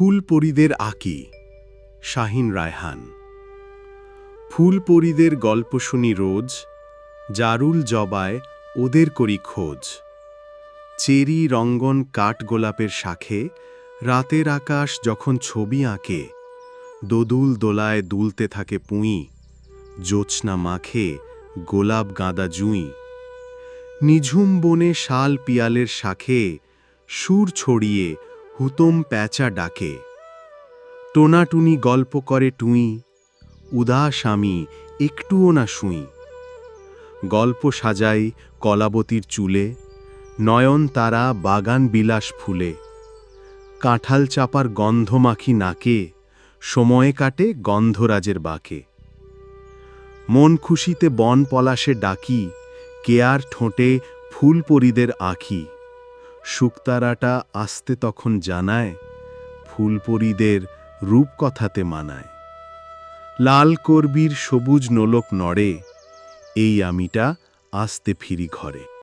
ফুলপরীদের আঁকি, শাহিন রায়হান। ফুলপরীদের গল্প শুনি রোজ, জারুল জবায় ওদের করি খোঁজ। চেরি রঙ্গন কাঠগোলাপের শাখে, রাতের আকাশ যখন ছবি আঁকে, দোদুল দোলায় দুলতে থাকে পুঁই জোৎস্না মাখে গোলাপ গাঁদা জুঁই। নিঝুম বনে শাল পিয়ালের শাখে সুর ছড়িয়ে হুতম প্যাঁচা ডাকে। টোনাটুনি গল্প করে টুঁই, উদাস আমি একটুও না শুই। গল্প সাজাই কলাবতীর চুলে, নয়ন তারা বাগান বিলাস ফুলে। কাঁঠাল চাপার গন্ধ মাখি নাকে, সময়ে কাটে গন্ধরাজের বাকে। মন খুশিতে বন পলাশে ডাকি, কেয়ার ঠোঁটে ফুলপরীদের আঁখি। শুকতারাটা আসতে তখন জানায়, ফুলপরীদের রূপকথাতে মানায়। লাল করবির সবুজ নোলক নড়ে, এই আমিটা আসতে ফিরি ঘরে।